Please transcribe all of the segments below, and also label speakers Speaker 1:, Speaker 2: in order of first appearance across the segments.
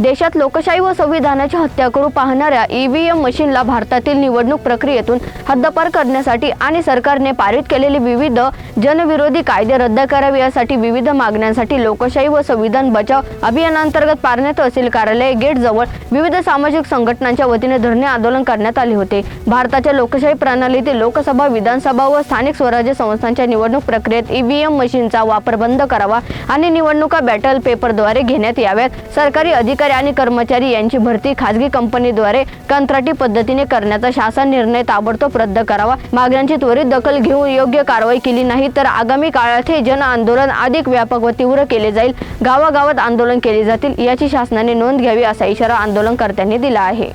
Speaker 1: देशात लोकशाही व संविधानाची हत्या करू पाहणाऱ्या ईव्हीएम मशीनला भारतातील निवडणूक प्रक्रियेतून हद्दपार करण्यासाठी आणि सरकारने पारित केलेले विविध जनविरोधी कायदे रद्द करावे यासाठी विविध मागण्यांसाठी लोकशाही व संविधान बचाव अभियानांतर्गत पारणे तहसील कार्यालय गेट जवळ विविध सामाजिक संघटनांच्या वतीने धरणे आंदोलन करण्यात आले होते. भारताच्या लोकशाही प्रणालीतील लोकसभा विधानसभा व स्थानिक स्वराज्य संस्थांच्या निवडणूक प्रक्रियेत ईव्हीएम मशीनचा वापर बंद करावा आणि निवडणुका बॅटल पेपरद्वारे घेण्यात याव्यात. सरकारी अधिकारी आणि कर्मचारी यांची भरती खासगी कंपनीद्वारे कंत्राटी पद्धतीने करण्याचा शासन निर्णय ताबडतोब रद्द करावा. मागण्यांची त्वरित दखल घेऊन योग्य कारवाई केली नाही तर आगामी काळात हे जन आंदोलन अधिक व्यापक व तीव्र केले जाईल. गावागावात आंदोलन केले जातील याची शासनाने नोंद घ्यावी असा इशारा आंदोलनकर्त्यांनी दिला आहे.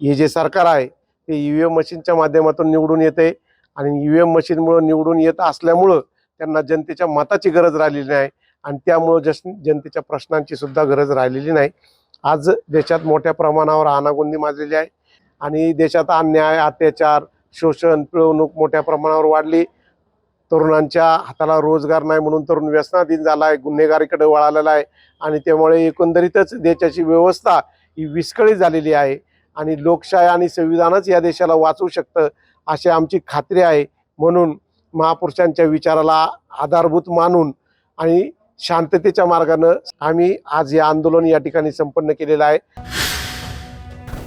Speaker 2: हे जे सरकार आहे ते ई व्ही एम मशीनच्या माध्यमातून निवडून येते आणि ई व्ही एम मशीनमुळं निवडून येत असल्यामुळं त्यांना जनतेच्या मताची गरज राहिलेली नाही आणि त्यामुळं जस जनतेच्या प्रश्नांची सुद्धा गरज राहिलेली नाही. आज देशात मोठ्या प्रमाणावर अनागोंदी माजलेली आहे. आणि देशात अन्याय अत्याचार शोषण पिळवणूक मोठ्या प्रमाणावर वाढली. तरुणांच्या हाताला रोजगार नाही म्हणून तरुण व्यसनाधीन झाला आहे गुन्हेगारीकडे वळालेला आहे. आणि त्यामुळे एकंदरीतच देशाची व्यवस्था ही विस्कळीत झालेली आहे. आणि लोकशाही आणि संविधानच या देशाला वाचवू शकतं अशी आमची खात्री आहे. म्हणून महापुरुषांच्या विचाराला आधारभूत मानून आणि शांततेच्या मार्गानं आम्ही आज हे आंदोलन या ठिकाणी संपन्न केलेलं आहे.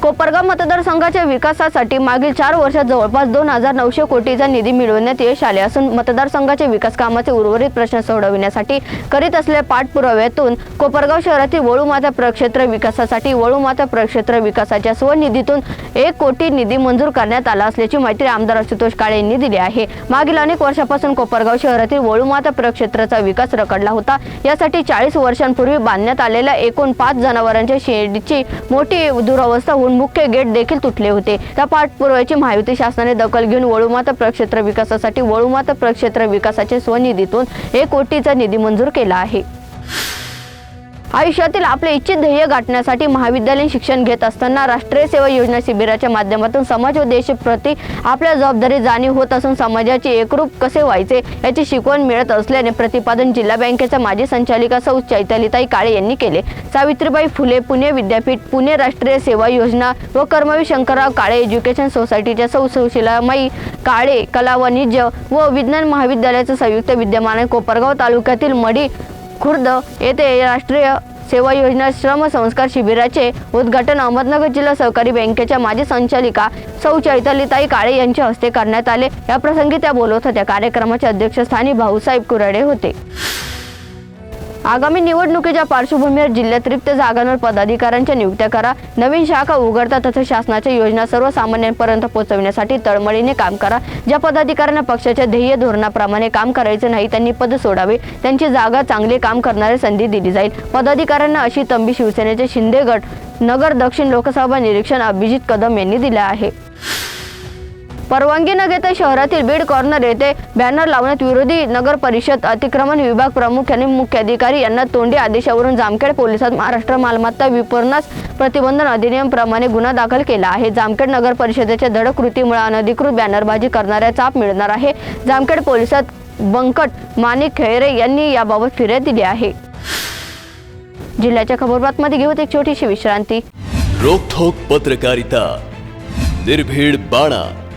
Speaker 1: कोपरगाव मतदारसंघाच्या विकासासाठी मागील चार वर्षात जवळपास दोन हजार नऊशे कोटीचा निधी मिळवण्यात यश आले असून मतदारसंघाच्या विकास कामाचे उर्वरित प्रश्न सोडविण्यासाठी करीत असलेल्या पाठपुराव्यातून कोपरगाव शहरातील वळूमाता प्रक्षेत्र विकासासाठी वळूमाता प्रक्षेत्र विकासाच्या स्वनिधीतून एक कोटी निधी मंजूर करण्यात आला असल्याची माहिती आमदार आशुतोष काळे यांनी दिली आहे. मागील अनेक वर्षापासून कोपरगाव शहरातील वळूमाता प्रक्षेत्राचा विकास रखडला होता. यासाठी चाळीस वर्षांपूर्वी बांधण्यात आलेल्या एकूण पाच जनावरांच्या शेडची मोठी दुरावस्था होऊन मुख्य गेट देखील तुटले होते. त्या पाठपुराव्याची महायुती शासनाने दखल घेऊन वळूमाता प्रक्षेत्र विकासासाठी वळूमाता प्रक्षेत्र विकासाच्या स्वनिधीतून एक कोटीचा निधी मंजूर केला आहे. आयुष्यातील आपले इच्छित ध्येय गाठण्यासाठी महाविद्यालयीन शिक्षण घेत असताना राष्ट्रीय सेवा योजना शिबिराच्या माध्यमातून समाज व देशप्रती आपल्या जबाबदारी जाणीव होत असून समाजाचे एकरूप कसे व्हायचे याची शिकवण मिळत असल्याने प्रतिपादन जिल्हा बँकेच्या माजी संचालिका सौ चैतालीताई काळे यांनी केले. सावित्रीबाई फुले पुणे विद्यापीठ पुणे राष्ट्रीय सेवा योजना व कर्मवीर शंकरराव काळे एज्युकेशन सोसायटीच्या सौ सुशीलामाई काळे कला वाणिज्य व विज्ञान महाविद्यालयाचं संयुक्त विद्यमान कोपरगाव तालुक्यातील मडी खुर्द येथे राष्ट्रीय सेवा योजना श्रम संस्कार शिबिराचे उद्घाटन अहमदनगर जिल्हा सहकारी बँकेच्या माजी संचालिका सौ चैतालीताई काळे यांच्या हस्ते करण्यात आले. या प्रसंगी त्या बोलत होत्या. कार्यक्रमाच्या अध्यक्षस्थानी भाऊसाहेब कुराडे होते. आगामी निवडणुकीच्या पार्श्वभूमीवर जिल्ह्यात रिक्त जागांवर पदाधिकाऱ्यांच्या नियुक्त्या करा. नवीन शाखा उघडता तसंच शासनाच्या योजना सर्वसामान्यांपर्यंत पोहोचविण्यासाठी तळमळीने काम करा. ज्या पदाधिकाऱ्यांना पक्षाच्या ध्येय धोरणाप्रमाणे काम करायचे नाही त्यांनी पद सोडावे. त्यांची जागा चांगले काम करणारी संधी दिली जाईल. पदाधिकाऱ्यांना अशी तंबी शिवसेनेचे शिंदे गट नगर दक्षिण लोकसभा निरीक्षण अभिजित कदम यांनी दिला आहे. परवानगी न घेता शहरातील बीड कॉर्नर येथे बॅनर लावण्यात विरोधी नगर परिषद अतिक्रमण विभाग प्रमुख यांनी मुख्याधिकारी यांना तोंडी आदेशावरून जामखेड पोलिसात महाराष्ट्र मालमत्ता विपणनास प्रतिबंधन अधिनियमप्रमाणे गुन्हा दाखल केला आहे. जामखेड नगर परिषदेच्या धडक कृतीमुळे अनधिकृत बॅनरबाजी करणाऱ्या चाप मिळणार आहे. जामखेड पोलिसात बंकट माणिक खेळे यांनी याबाबत फिर्याद दिली आहे. जिल्ह्याच्या खबरबातमध्ये घेऊत एक छोटीशी विश्रांती.
Speaker 3: रोखोक पत्रकारिता निर्भीड बाणा.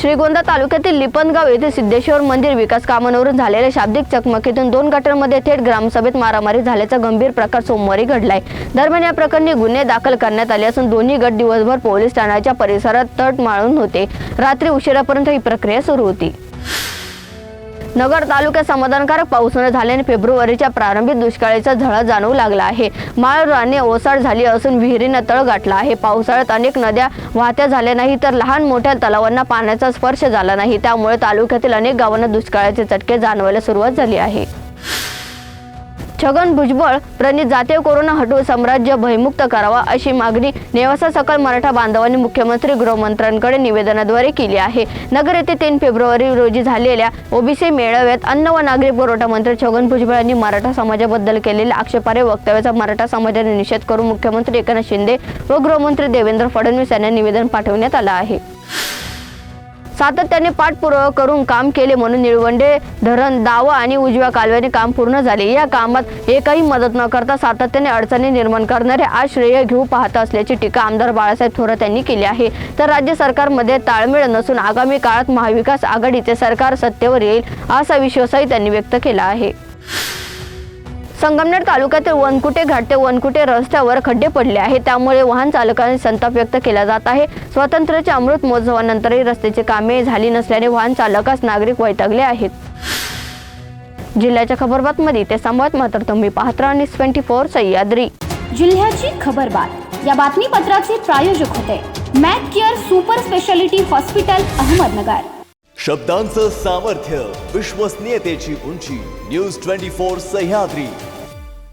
Speaker 1: श्रीगोंदा तालुक्यातील लिपनगाव येथे सिद्धेश्वर मंदिर विकास कामांवरून झालेल्या शाब्दिक चकमकीतून दोन गटांमध्ये थेट ग्रामसभेत मारामारी झाल्याचा गंभीर प्रकार सोमवारी घडलाय. दरम्यान या प्रकरणी गुन्हे दाखल करण्यात आले असून दोन्ही गट दिवसभर पोलीस ठाण्याच्या परिसरात तट माळून होते. रात्री उशिरापर्यंत ही प्रक्रिया सुरू होती. नगर तालुक्यात समाधानकारक पाऊस न झाल्याने फेब्रुवारीच्या प्रारंभी दुष्काळाचा झळा जाणवू लागला आहे. माळराने ओसाड झाली असून विहिरीनं तळ गाठला आहे. पावसाळ्यात अनेक नद्या वाहत्या झाल्या नाही तर लहान मोठ्या तलावांना पाण्याचा स्पर्श झाला नाही. त्यामुळे तालुक्यातील अनेक गावांना दुष्काळाचे चटके जाणवायला सुरुवात झाली आहे. छगन भुजबळ प्रणित जातीय कोरोना हटवून साम्राज्य भयमुक्त करावा अशी मागणी नेवासा सकल मराठा बांधवांनी मुख्यमंत्री गृहमंत्र्यांकडे निवेदनाद्वारे केली आहे. नगर येथे तीन फेब्रुवारी रोजी झालेल्या ओबीसी मेळाव्यात अन्न व नागरी पुरवठा मंत्री छगन भुजबळ यांनी मराठा समाजाबद्दल केलेल्या आक्षेपार्ह वक्तव्याचा मराठा समाजाने निषेध करून मुख्यमंत्री एकनाथ शिंदे व गृहमंत्री देवेंद्र फडणवीस यांना निवेदन पाठवण्यात आलं आहे. सातत्याने पाठपुरावा करून काम केले म्हणून निळवंडे धरण दावा आणि उजव्या कालव्याने काम पूर्ण झाले. या कामात एकही मदत न करता सातत्याने अडचणी निर्माण करणारे आज श्रेय घेऊ पाहत असल्याची टीका आमदार बाळासाहेब थोरात यांनी केली आहे. तर राज्य सरकारमध्ये ताळमेळ नसून आगामी काळात महाविकास आघाडीचे सरकार सत्तेवर येईल असा विश्वासही त्यांनी व्यक्त केला आहे. संगमनेर तालुक्यातील वनकुटे घाट ते वनकुटे रस्त्यावर खड्डे पडले आहेत. त्यामुळे वाहन चालकांनी संताप व्यक्त केला जात आहे. स्वातंत्र्याच्या अमृत महोत्सवानंतरही रस्त्याची कामे झाली नसल्याने वाहन चालकास नागरिक वैतागले आहेत. जिल्ह्याच्या खबरबातमध्ये ते संवाद मात्र तुम्ही पाहत राहा. News twenty four Sahyadri.
Speaker 4: जिल्ह्याची खबरबात. या बातमीपत्राचे प्रायोजक होते Mac care super speciality hospital Ahmednagar.
Speaker 3: शब्दांचं सामर्थ्य विश्वसनीयतेची उंची. News twenty four Sahyadri.